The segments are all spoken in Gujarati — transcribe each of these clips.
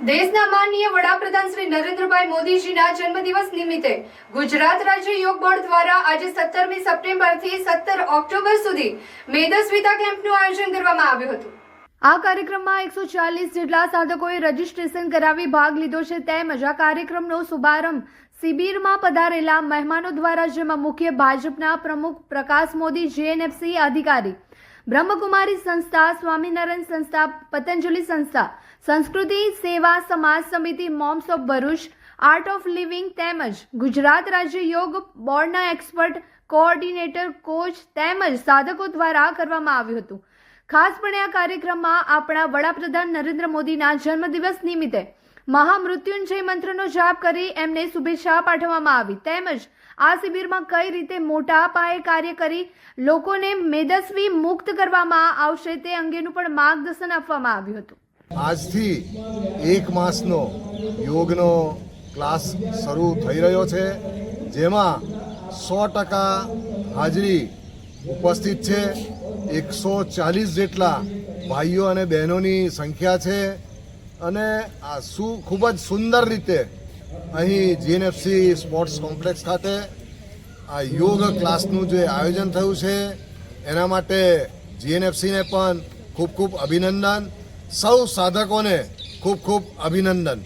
દેશના માનનીય વડાપ્રધાન શ્રી નરેન્દ્રભાઈ મોદીજીના જન્મદિવસ નિમિત્તે ગુજરાત રાજ્ય યોગ બોર્ડ દ્વારા આજે સત્તરમી સપ્ટેમ્બરથી સત્તર ઓક્ટોબર સુધી મેદસ્વિતા કેમ્પનું આયોજન કરવામાં આવ્યું હતું. આ કાર્યક્રમમાં એકસો ચાલીસ જેટલા સાધકોએ રજીસ્ટ્રેશન કરાવી ભાગ લીધો છે તેમજ આ કાર્યક્રમનો શુભારંભ શિબિરમાં પધારેલા મહેમાનો દ્વારા જેમાં મુખ્ય ભાજપના પ્રમુખ પ્રકાશ મોદી જેએનએફસી અધિકારી, બ્રહ્મકુમારી સંસ્થા, સ્વામિનારાયણ સંસ્થા, પતંજલિ સંસ્થા સંસ્કૃતિ સેવા સમાજ સમિતિ moms of Bharuch, art of living તેમજ ગુજરાત રાજ્ય યોગ બોર્ડના એક્સપર્ટ, કોઓર્ડિનેટર, કોચ તેમજ સાધકો દ્વારા કરવામાં આવ્યું હતું. ખાસપણે આ કાર્યક્રમમાં આપણા વડાપ્રધાન નરેન્દ્ર મોદીના જન્મદિવસ નિમિત્તે મહામૃત્યુંજય મંત્રનો જાપ કરી એમને શુભેચ્છા પાઠવવામાં આવી. તેમજ આ શિબિરમાં કઈ રીતે મોટા પાયે કાર્ય કરી લોકોને મેદસ્વી મુક્ત કરવામાં આવશે તે અંગેનું પણ માર્ગદર્શન આપવામાં આવ્યું હતું. આજથી એક માસનો યોગનો ક્લાસ શરૂ થઈ રહ્યો છે, જેમાં સો ટકા હાજરી ઉપસ્થિત છે. એકસો ચાલીસ જેટલા ભાઈઓ અને બહેનોની સંખ્યા છે. અને આ શું ખૂબ જ સુંદર રીતે અહીં જીએનએફસી સ્પોર્ટ્સ કોમ્પ્લેક્સ ખાતે આ યોગ ક્લાસનું જે આયોજન થયું છે, એના માટે જીએનએફસીને પણ ખૂબ ખૂબ અભિનંદન. સૌ સાધકોને ખૂબ ખૂબ અભિનંદન.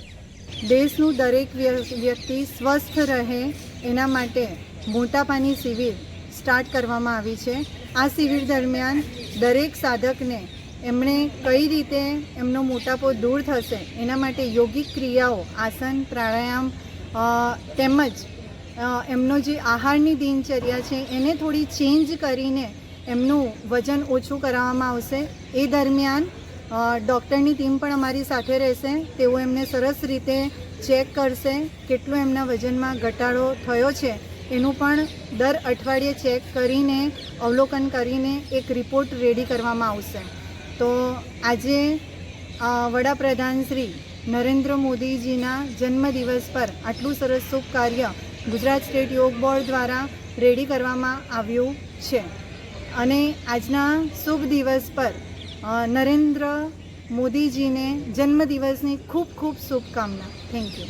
દેશનું દરેક વ્યક્તિ સ્વસ્થ રહે એના માટે મોટાપાની શિબિર સ્ટાર્ટ કરવામાં આવી છે. આ શિબિર દરમિયાન દરેક સાધકને એમણે કઈ રીતે એમનો મોટાપો દૂર થશે એના માટે યોગિક ક્રિયાઓ, આસન, પ્રાણાયામ તેમજ એમનો જે આહારની દિનચર્યા છે એને થોડી ચેન્જ કરીને એમનું વજન ઓછું કરાવવામાં આવશે. એ દરમિયાન ડૉક્ટરની ટીમ પણ અમારી સાથે રહેશે. તેઓ એમને સરસ રીતે ચેક કરશે કેટલો એમના વજનમાં ઘટાડો થયો છે. એનું પણ દર અઠવાડિયે ચેક કરીને, અવલોકન કરીને એક રિપોર્ટ રેડી કરવામાં આવશે. તો આજે વડાપ્રધાન શ્રી નરેન્દ્ર મોદીજીના જન્મદિવસ પર આટલું સરસ શુભ કાર્ય ગુજરાત સ્ટેટ યોગ બોર્ડ દ્વારા રેડી કરવામાં આવ્યું છે. અને આજના શુભ દિવસ પર નરેન્દ્ર મોદીજીને જન્મદિવસની ખૂબ ખૂબ શુભકામના. Thank you